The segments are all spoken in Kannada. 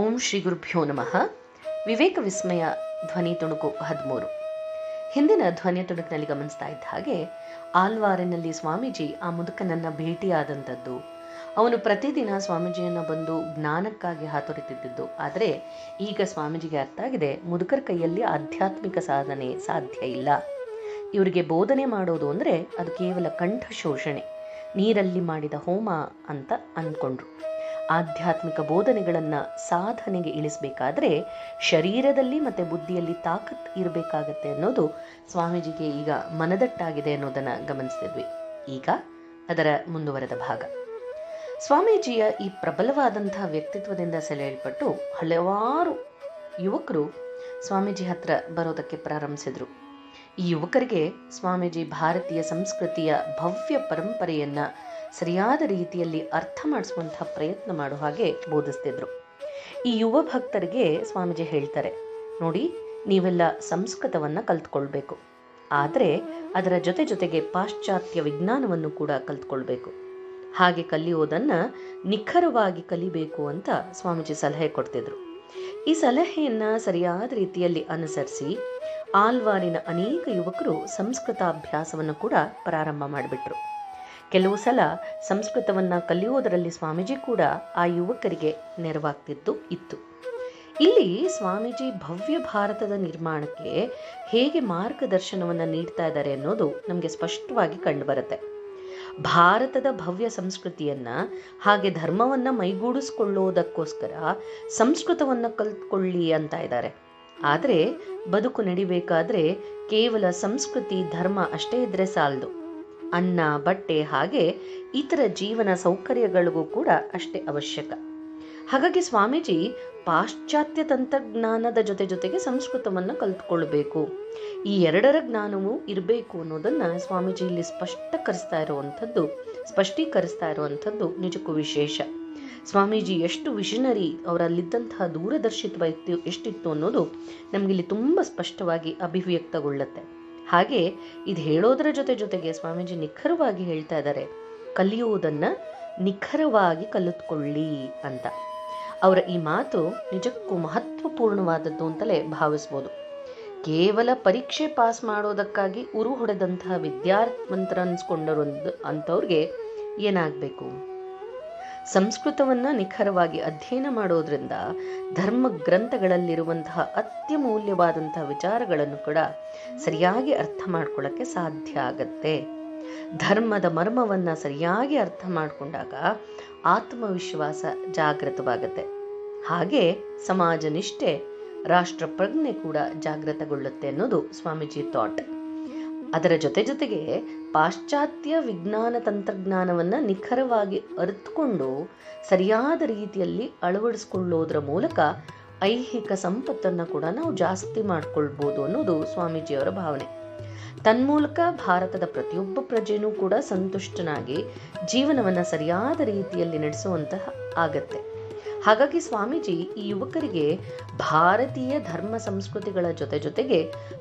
ಓಂ ಶ್ರೀ ಗುರುಭ್ಯೋ ನಮಃ. ವಿವೇಕ ವಿಸ್ಮಯ ಧ್ವನಿ ತುಣುಕು ಹದಿಮೂರು. ಹಿಂದಿನ ಧ್ವನಿ ತುಣುಕಿನಲ್ಲಿ ಗಮನಿಸ್ತಾ ಇದ್ದ ಹಾಗೆ ಆಲ್ವಾರಿನಲ್ಲಿ ಸ್ವಾಮೀಜಿ ಆ ಮುದುಕನನ್ನ ಭೇಟಿಯಾದಂಥದ್ದು. ಅವನು ಪ್ರತಿದಿನ ಸ್ವಾಮೀಜಿಯನ್ನ ಬಂದು ಜ್ಞಾನಕ್ಕಾಗಿ ಹಾತೊರೆತಿದ್ದು ಆದರೆ ಈಗ ಸ್ವಾಮೀಜಿಗೆ ಅರ್ಥ ಆಗಿದೆ, ಮುದುಕರ ಕೈಯಲ್ಲಿ ಆಧ್ಯಾತ್ಮಿಕ ಸಾಧನೆ ಸಾಧ್ಯ ಇಲ್ಲ. ಇವರಿಗೆ ಬೋಧನೆ ಮಾಡೋದು ಅಂದರೆ ಅದು ಕೇವಲ ಕಂಠ ಶೋಷಣೆ ನೀರಲ್ಲಿ ಮಾಡಿದ ಹೋಮ ಅಂತ ಅಂದ್ಕೊಂಡ್ರು. ಆಧ್ಯಾತ್ಮಿಕ ಬೋಧನೆಗಳನ್ನು ಸಾಧನೆಗೆ ಇಳಿಸಬೇಕಾದ್ರೆ ಶರೀರದಲ್ಲಿ ಮತ್ತು ಬುದ್ಧಿಯಲ್ಲಿ ತಾಕತ್ ಇರಬೇಕಾಗತ್ತೆ ಅನ್ನೋದು ಸ್ವಾಮೀಜಿಗೆ ಈಗ ಮನದಟ್ಟಾಗಿದೆ ಅನ್ನೋದನ್ನು ಗಮನಿಸಿದ್ವಿ ಈಗ ಅದರ ಮುಂದುವರೆದ ಭಾಗ. ಸ್ವಾಮೀಜಿಯ ಈ ಪ್ರಬಲವಾದಂತಹ ವ್ಯಕ್ತಿತ್ವದಿಂದ ಸೆಳೆಯಲ್ಪಟ್ಟು ಹಲವಾರು ಯುವಕರು ಸ್ವಾಮೀಜಿ ಹತ್ರ ಬರೋದಕ್ಕೆ ಪ್ರಾರಂಭಿಸಿದರು. ಈ ಯುವಕರಿಗೆ ಸ್ವಾಮೀಜಿ ಭಾರತೀಯ ಸಂಸ್ಕೃತಿಯ ಭವ್ಯ ಪರಂಪರೆಯನ್ನ ಸರಿಯಾದ ರೀತಿಯಲ್ಲಿ ಅರ್ಥ ಮಾಡಿಸುವಂತಹ ಪ್ರಯತ್ನ ಮಾಡೋ ಹಾಗೆ ಬೋಧಿಸ್ತಿದ್ರು. ಈ ಯುವ ಭಕ್ತರಿಗೆ ಸ್ವಾಮೀಜಿ ಹೇಳ್ತಾರೆ, ನೋಡಿ, ನೀವೆಲ್ಲ ಸಂಸ್ಕೃತವನ್ನ ಕಲ್ತ್ಕೊಳ್ಬೇಕು. ಆದರೆ ಅದರ ಜೊತೆ ಜೊತೆಗೆ ಪಾಶ್ಚಾತ್ಯ ವಿಜ್ಞಾನವನ್ನು ಕೂಡ ಕಲ್ತ್ಕೊಳ್ಬೇಕು. ಹಾಗೆ ಕಲಿಯೋದನ್ನ ನಿಖರವಾಗಿ ಕಲಿಬೇಕು ಅಂತ ಸ್ವಾಮೀಜಿ ಸಲಹೆ ಕೊಡ್ತಿದ್ರು. ಈ ಸಲಹೆಯನ್ನ ಸರಿಯಾದ ರೀತಿಯಲ್ಲಿ ಅನುಸರಿಸಿ ಆಲ್ವಾರಿನ ಅನೇಕ ಯುವಕರು ಸಂಸ್ಕೃತ ಅಭ್ಯಾಸವನ್ನು ಕೂಡ ಪ್ರಾರಂಭ ಮಾಡಿಬಿಟ್ರು. ಕೆಲವು ಸಲ ಸಂಸ್ಕೃತವನ್ನು ಕಲಿಯೋದರಲ್ಲಿ ಸ್ವಾಮೀಜಿ ಕೂಡ ಆ ಯುವಕರಿಗೆ ನೆರವಾಗ್ತಿದ್ದು ಇತ್ತು. ಇಲ್ಲಿ ಸ್ವಾಮೀಜಿ ಭವ್ಯ ಭಾರತದ ನಿರ್ಮಾಣಕ್ಕೆ ಹೇಗೆ ಮಾರ್ಗದರ್ಶನವನ್ನು ನೀಡ್ತಾ ಇದ್ದಾರೆ ಅನ್ನೋದು ನಮಗೆ ಸ್ಪಷ್ಟವಾಗಿ ಕಂಡುಬರುತ್ತೆ. ಭಾರತದ ಭವ್ಯ ಸಂಸ್ಕೃತಿಯನ್ನ ಹಾಗೆ ಧರ್ಮವನ್ನ ಮೈಗೂಡಿಸ್ಕೊಳ್ಳೋದಕ್ಕೋಸ್ಕರ ಸಂಸ್ಕೃತವನ್ನ ಕಲ್ತ್ಕೊಳ್ಳಿ ಅಂತ ಇದ್ದಾರೆ. ಆದರೆ ಬದುಕು ನಡಿಬೇಕಾದ್ರೆ ಕೇವಲ ಸಂಸ್ಕೃತಿ, ಧರ್ಮ ಅಷ್ಟೇ ಇದ್ರೆ ಸಾಲದು. ಅನ್ನ, ಬಟ್ಟೆ ಹಾಗೆ ಇತರ ಜೀವನ ಸೌಕರ್ಯಗಳಿಗೂ ಕೂಡ ಅಷ್ಟೇ ಅವಶ್ಯಕ. ಹಾಗಾಗಿ ಸ್ವಾಮೀಜಿ ಪಾಶ್ಚಾತ್ಯ ತಂತ್ರಜ್ಞಾನದ ಜೊತೆ ಜೊತೆಗೆ ಸಂಸ್ಕೃತವನ್ನು ಕಲ್ತ್ಕೊಳ್ಬೇಕು. ಈ ಎರಡರ ಜ್ಞಾನವೂ ಇರಬೇಕು ಅನ್ನೋದನ್ನು ಸ್ವಾಮೀಜಿ ಇಲ್ಲಿ ಸ್ಪಷ್ಟಕರಿಸ್ತಾ ಇರುವಂಥದ್ದು, ಸ್ಪಷ್ಟೀಕರಿಸ್ತಾ ಇರುವಂಥದ್ದು ನಿಜಕ್ಕೂ ವಿಶೇಷ. ಸ್ವಾಮೀಜಿ ಎಷ್ಟು ವಿಷನರಿ ಅವರಲ್ಲಿದ್ದಂತಹ ದೂರದರ್ಶಿತ್ವ ಇತ್ತು ಎಷ್ಟಿತ್ತು ಅನ್ನೋದು ನಮಗಿಲ್ಲಿ ತುಂಬ ಸ್ಪಷ್ಟವಾಗಿ ಅಭಿವ್ಯಕ್ತಗೊಳ್ಳುತ್ತೆ. ಹಾಗೆ ಇದು ಹೇಳೋದರ ಜೊತೆ ಜೊತೆಗೆ ಸ್ವಾಮೀಜಿ ನಿಖರವಾಗಿ ಹೇಳ್ತಾ ಇದ್ದಾರೆ ಕಲಿಯುವುದನ್ನು ನಿಖರವಾಗಿ ಕಲಿತ್ಕೊಳ್ಳಿ ಅಂತ. ಅವರ ಈ ಮಾತು ನಿಜಕ್ಕೂ ಮಹತ್ವಪೂರ್ಣವಾದದ್ದು ಅಂತಲೇ ಭಾವಿಸ್ಬೋದು. ಕೇವಲ ಪರೀಕ್ಷೆ ಪಾಸ್ ಮಾಡೋದಕ್ಕಾಗಿ ಉರು ಹೊಡೆದಂತಹ ವಿದ್ಯಾರ್ಥಿ ಮಂತ್ರ ಅನ್ಸ್ಕೊಂಡರು ಅಂಥವ್ರಿಗೆ ಏನಾಗಬೇಕು? ಸಂಸ್ಕೃತವನ್ನ ನಿಖರವಾಗಿ ಅಧ್ಯಯನ ಮಾಡೋದ್ರಿಂದ ಧರ್ಮ ಗ್ರಂಥಗಳಲ್ಲಿರುವಂತಹ ಅತ್ಯಮೂಲ್ಯವಾದಂತಹ ವಿಚಾರಗಳನ್ನು ಕೂಡ ಸರಿಯಾಗಿ ಅರ್ಥ ಮಾಡ್ಕೊಳ್ಳಕ್ಕೆ ಸಾಧ್ಯ ಆಗತ್ತೆ. ಧರ್ಮದ ಮರ್ಮವನ್ನ ಸರಿಯಾಗಿ ಅರ್ಥ ಮಾಡಿಕೊಂಡಾಗ ಆತ್ಮವಿಶ್ವಾಸ ಜಾಗೃತವಾಗತ್ತೆ. ಹಾಗೆ ಸಮಾಜ ನಿಷ್ಠೆ, ರಾಷ್ಟ್ರ ಪ್ರಜ್ಞೆ ಕೂಡ ಜಾಗೃತಗೊಳ್ಳುತ್ತೆ ಅನ್ನೋದು ಸ್ವಾಮೀಜಿ ಥಾಟ್ ಅದರ ಜೊತೆ ಜೊತೆಗೆ ಪಾಶ್ಚಾತ್ಯ ವಿಜ್ಞಾನ ತಂತ್ರಜ್ಞಾನವನ್ನು ನಿಖರವಾಗಿ ಅರಿತುಕೊಂಡು ಸರಿಯಾದ ರೀತಿಯಲ್ಲಿ ಅಳವಡಿಸ್ಕೊಳ್ಳೋದ್ರ ಮೂಲಕ ಐಹಿಕ ಸಂಪತ್ತನ್ನು ಕೂಡ ನಾವು ಜಾಸ್ತಿ ಮಾಡಿಕೊಳ್ಬೋದು ಅನ್ನೋದು ಸ್ವಾಮೀಜಿಯವರ ಭಾವನೆ. ತನ್ಮೂಲಕ ಭಾರತದ ಪ್ರತಿಯೊಬ್ಬ ಪ್ರಜೆನೂ ಕೂಡ ಸಂತುಷ್ಟನಾಗಿ ಜೀವನವನ್ನು ಸರಿಯಾದ ರೀತಿಯಲ್ಲಿ ನಡೆಸುವಂತಹ ಆಗತ್ತೆ. ಹಾಗಾಗಿ ಸ್ವಾಮೀಜಿ ಈ ಯುವಕರಿಗೆ ಭಾರತೀಯ ಧರ್ಮ ಸಂಸ್ಕೃತಿಗಳ ಜೊತೆ ಜೊತೆಗೆ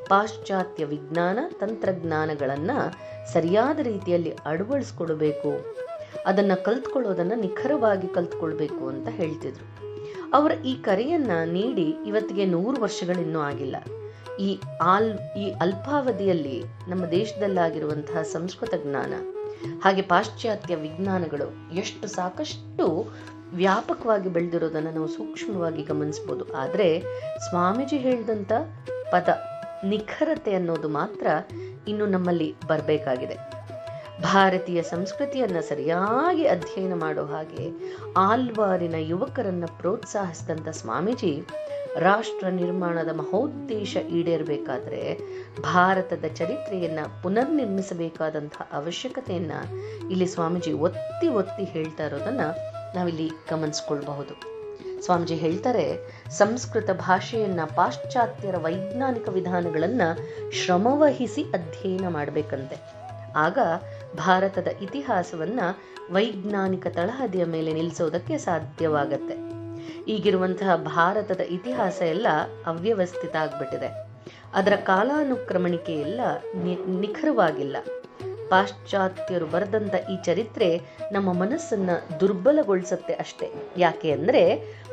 ಪಾಶ್ಚಾತ್ಯ ವಿಜ್ಞಾನ, ತಂತ್ರಜ್ಞಾನಗಳನ್ನು ಸರಿಯಾದ ರೀತಿಯಲ್ಲಿ ಅಳವಡಿಸ್ಕೊಡ್ಬೇಕು. ಅದನ್ನು ಕಲ್ತ್ಕೊಳ್ಳೋದನ್ನು ನಿಖರವಾಗಿ ಕಲ್ತ್ಕೊಳ್ಬೇಕು ಅಂತ ಹೇಳ್ತಿದ್ರು. ಅವರ ಈ ಕರೆಯನ್ನ ನೀಡಿ ಇವತ್ತಿಗೆ ನೂರು ವರ್ಷಗಳಿನ್ನೂ ಆಗಿಲ್ಲ. ಈ ಆಲ್, ಈ ಅಲ್ಪಾವಧಿಯಲ್ಲಿ ನಮ್ಮ ದೇಶದಲ್ಲಾಗಿರುವಂತಹ ಸಂಸ್ಕೃತ ಜ್ಞಾನ, ಹಾಗೆ ಪಾಶ್ಚಾತ್ಯ ವಿಜ್ಞಾನಗಳು ಎಷ್ಟು ಸಾಕಷ್ಟು ವ್ಯಾಪಕವಾಗಿ ಬೆಳೆದಿರೋದನ್ನು ನಾವು ಸೂಕ್ಷ್ಮವಾಗಿ ಗಮನಿಸ್ಬೋದು. ಆದರೆ ಸ್ವಾಮೀಜಿ ಹೇಳಿದಂಥ ಪದ ನಿಖರತೆ ಅನ್ನೋದು ಮಾತ್ರ ಇನ್ನು ನಮ್ಮಲ್ಲಿ ಬರಬೇಕಾಗಿದೆ. ಭಾರತೀಯ ಸಂಸ್ಕೃತಿಯನ್ನ ಸರಿಯಾಗಿ ಅಧ್ಯಯನ ಮಾಡೋ ಹಾಗೆ ಆಲ್ವಾರಿನ ಯುವಕರನ್ನ ಪ್ರೋತ್ಸಾಹಿಸಿದಂಥ ಸ್ವಾಮೀಜಿ ರಾಷ್ಟ್ರ ನಿರ್ಮಾಣದ ಮಹೋದ್ದೇಶ ಈಡೇರಬೇಕಾದ್ರೆ ಭಾರತದ ಚರಿತ್ರೆಯನ್ನ ಪುನರ್ನಿರ್ಮಿಸಬೇಕಾದಂತಹ ಅವಶ್ಯಕತೆಯನ್ನ ಇಲ್ಲಿ ಸ್ವಾಮೀಜಿ ಒತ್ತಿ ಒತ್ತಿ ಹೇಳ್ತಾ ಇರೋದನ್ನ ನಾವಿಲ್ಲಿ ಗಮನಿಸ್ಕೊಳ್ಬಹುದು. ಸ್ವಾಮೀಜಿ ಹೇಳ್ತಾರೆ, ಸಂಸ್ಕೃತ ಭಾಷೆಯನ್ನ ಪಾಶ್ಚಾತ್ಯರ ವೈಜ್ಞಾನಿಕ ವಿಧಾನಗಳನ್ನ ಶ್ರಮವಹಿಸಿ ಅಧ್ಯಯನ ಮಾಡಬೇಕಂತೆ. ಆಗ ಭಾರತದ ಇತಿಹಾಸವನ್ನ ವೈಜ್ಞಾನಿಕ ತಳಹದಿಯ ಮೇಲೆ ನಿಲ್ಲಿಸೋದಕ್ಕೆ ಸಾಧ್ಯವಾಗತ್ತೆ. ಈಗಿರುವಂತಹ ಭಾರತದ ಇತಿಹಾಸ ಎಲ್ಲ ಅವ್ಯವಸ್ಥಿತ ಆಗ್ಬಿಟ್ಟಿದೆ. ಅದರ ಕಾಲಾನುಕ್ರಮಣಿಕೆ ಎಲ್ಲ ನಿಖರವಾಗಿಲ್ಲ. ಪಾಶ್ಚಾತ್ಯರು ಬರೆದಂಥ ಈ ಚರಿತ್ರೆ ನಮ್ಮ ಮನಸ್ಸನ್ನು ದುರ್ಬಲಗೊಳಿಸುತ್ತೆ ಅಷ್ಟೇ. ಯಾಕೆ ಅಂದರೆ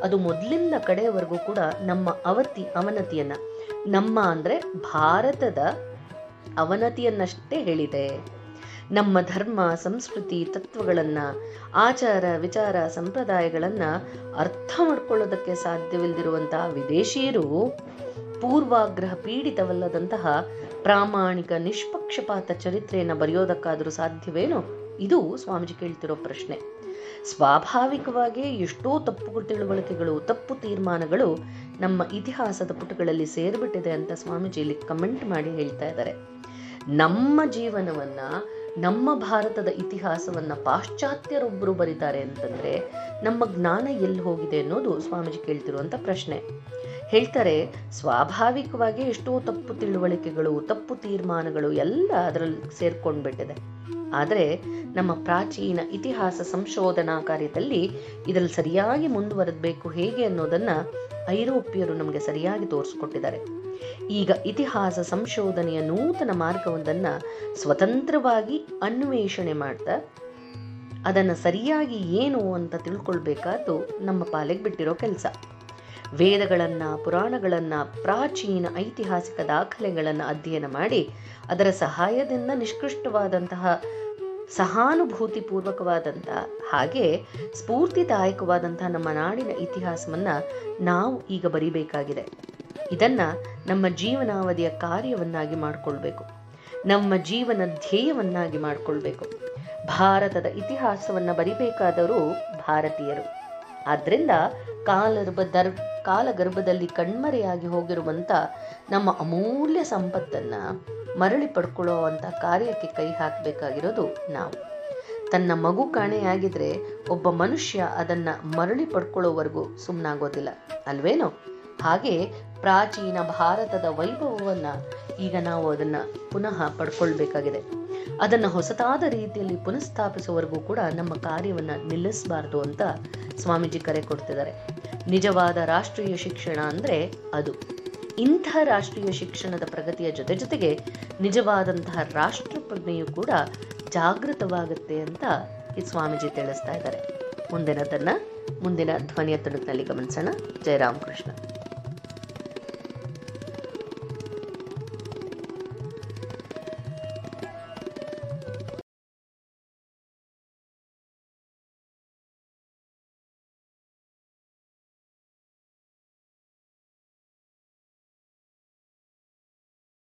ಅದು ಮೊದಲಿಂದ ಕಡೆಯವರೆಗೂ ಕೂಡ ನಮ್ಮ ಅವತಿ ಅವನತಿಯನ್ನು, ನಮ್ಮ ಅಂದರೆ ಭಾರತದ ಅವನತಿಯನ್ನಷ್ಟೇ ಹೇಳಿದೆ. ನಮ್ಮ ಧರ್ಮ, ಸಂಸ್ಕೃತಿ, ತತ್ವಗಳನ್ನು, ಆಚಾರ, ವಿಚಾರ, ಸಂಪ್ರದಾಯಗಳನ್ನು ಅರ್ಥ ಮಾಡ್ಕೊಳ್ಳೋದಕ್ಕೆ ಸಾಧ್ಯವಿಲ್ಲದಿರುವಂತಹ ವಿದೇಶಿಯರು ಪೂರ್ವಾಗ್ರಹ ಪೀಡಿತವಲ್ಲದಂತಹ ಪ್ರಾಮಾಣಿಕ ನಿಷ್ಪಕ್ಷಪಾತ ಚರಿತ್ರೆಯನ್ನು ಬರೆಯೋದಕ್ಕಾದರೂ ಸಾಧ್ಯವೇನೋ? ಇದು ಸ್ವಾಮೀಜಿ ಕೇಳ್ತಿರೋ ಪ್ರಶ್ನೆ. ಸ್ವಾಭಾವಿಕವಾಗಿ ಎಷ್ಟೋ ತಪ್ಪು ತಿಳುವಳಿಕೆಗಳು, ತಪ್ಪು ತೀರ್ಮಾನಗಳು ನಮ್ಮ ಇತಿಹಾಸದ ಪುಟಗಳಲ್ಲಿ ಸೇರಿಬಿಟ್ಟಿದೆ ಅಂತ ಸ್ವಾಮೀಜಿ ಇಲ್ಲಿ ಕಮೆಂಟ್ ಮಾಡಿ ಹೇಳ್ತಾ ಇದ್ದಾರೆ. ನಮ್ಮ ಜೀವನವನ್ನ, ನಮ್ಮ ಭಾರತದ ಇತಿಹಾಸವನ್ನ ಪಾಶ್ಚಾತ್ಯರೊಬ್ಬರು ಬರೀತಾರೆ ಅಂತಂದ್ರೆ ನಮ್ಮ ಜ್ಞಾನ ಎಲ್ಲಿ ಹೋಗಿದೆ ಅನ್ನೋದು ಸ್ವಾಮೀಜಿ ಕೇಳ್ತಿರುವಂತ ಪ್ರಶ್ನೆ. ಹೇಳ್ತಾರೆ, ಸ್ವಾಭಾವಿಕವಾಗಿ ಎಷ್ಟೋ ತಪ್ಪು ತಿಳುವಳಿಕೆಗಳು, ತಪ್ಪು ತೀರ್ಮಾನಗಳು ಎಲ್ಲ ಅದರಲ್ಲಿ ಸೇರ್ಕೊಂಡ್ಬಿಟ್ಟಿದೆ. ಆದರೆ ನಮ್ಮ ಪ್ರಾಚೀನ ಇತಿಹಾಸ ಸಂಶೋಧನಾ ಕಾರ್ಯದಲ್ಲಿ ಇದರಲ್ಲಿ ಸರಿಯಾಗಿ ಮುಂದುವರೆದಬೇಕು ಹೇಗೆ ಅನ್ನೋದನ್ನು ಐರೋಪ್ಯರು ನಮಗೆ ಸರಿಯಾಗಿ ತೋರಿಸ್ಕೊಟ್ಟಿದ್ದಾರೆ. ಈಗ ಇತಿಹಾಸ ಸಂಶೋಧನೆಯ ನೂತನ ಮಾರ್ಗವೊಂದನ್ನು ಸ್ವತಂತ್ರವಾಗಿ ಅನ್ವೇಷಣೆ ಮಾಡ್ತಾ, ಅದನ್ನು ಸರಿಯಾಗಿ ಏನು ಅಂತ ತಿಳ್ಕೊಳ್ಬೇಕಾದ್ದು ನಮ್ಮ ಪಾಲಿಗೆ ಬಿಟ್ಟಿರೋ ಕೆಲಸ. ವೇದಗಳನ್ನ, ಪುರಾಣಗಳನ್ನ, ಪ್ರಾಚೀನ ಐತಿಹಾಸಿಕ ದಾಖಲೆಗಳನ್ನ ಅಧ್ಯಯನ ಮಾಡಿ ಅದರ ಸಹಾಯದಿಂದ ನಿಷ್ಕೃಷ್ಟವಾದಂತಹ ಸಹಾನುಭೂತಿ ಪೂರ್ವಕವಾದಂತಹ ಹಾಗೆ ಸ್ಫೂರ್ತಿದಾಯಕವಾದಂತಹ ನಮ್ಮ ನಾಡಿನ ಇತಿಹಾಸವನ್ನ ನಾವು ಈಗ ಬರಿಬೇಕಾಗಿದೆ. ಇದನ್ನ ನಮ್ಮ ಜೀವನಾವಧಿಯ ಕಾರ್ಯವನ್ನಾಗಿ ಮಾಡಿಕೊಳ್ಬೇಕು. ನಮ್ಮ ಜೀವನ ಧ್ಯೇಯವನ್ನಾಗಿ ಮಾಡಿಕೊಳ್ಬೇಕು. ಭಾರತದ ಇತಿಹಾಸವನ್ನ ಬರಿಬೇಕಾದವರು ಭಾರತೀಯರು. ಆದ್ರಿಂದ ಕಾಲರ್ಬ ದರ್ ಕಾಲಗರ್ಭದಲ್ಲಿ ಕಣ್ಮರೆಯಾಗಿ ಹೋಗಿರುವಂಥ ನಮ್ಮ ಅಮೂಲ್ಯ ಸಂಪತ್ತನ್ನ ಮರಳಿ ಪಡ್ಕೊಳ್ಳುವಂಥ ಕಾರ್ಯಕ್ಕೆ ಕೈ ಹಾಕಬೇಕಾಗಿರೋದು ನಾವು. ತನ್ನ ಮಗು ಕಾಣೆಯಾಗಿದ್ರೆ ಒಬ್ಬ ಮನುಷ್ಯ ಅದನ್ನ ಮರಳಿ ಪಡ್ಕೊಳ್ಳೋವರೆಗೂ ಸುಮ್ಮನಾಗೋದಿಲ್ಲ ಅಲ್ವೇನೋ? ಹಾಗೆ ಪ್ರಾಚೀನ ಭಾರತದ ವೈಭವವನ್ನು ಈಗ ನಾವು ಅದನ್ನು ಪುನಃ ಪಡ್ಕೊಳ್ಬೇಕಾಗಿದೆ. ಅದನ್ನ ಹೊಸತಾದ ರೀತಿಯಲ್ಲಿ ಪುನಃಸ್ಥಾಪಿಸುವವರೆಗೂ ಕೂಡ ನಮ್ಮ ಕಾರ್ಯವನ್ನ ನಿಲ್ಲಿಸಬಾರದು ಅಂತ ಸ್ವಾಮೀಜಿ ಕರೆ ಕೊಡ್ತಿದ್ದಾರೆ. ನಿಜವಾದ ರಾಷ್ಟ್ರೀಯ ಶಿಕ್ಷಣ ಅಂದ್ರೆ ಅದು. ಇಂತಹ ರಾಷ್ಟ್ರೀಯ ಶಿಕ್ಷಣದ ಪ್ರಗತಿಯ ಜೊತೆ ಜೊತೆಗೆ ನಿಜವಾದಂತಹ ರಾಷ್ಟ್ರ ಪ್ರಜ್ಞೆಯು ಕೂಡ ಜಾಗೃತವಾಗುತ್ತೆ ಅಂತ ಈ ಸ್ವಾಮೀಜಿ ತಿಳಿಸ್ತಾ ಇದ್ದಾರೆ. ಮುಂದಿನದನ್ನ ಮುಂದಿನ ಧ್ವನಿಯ ತುಣುಕಿನಲ್ಲಿ ಗಮನಿಸೋಣ. ಜಯರಾಮ್ ಕೃಷ್ಣ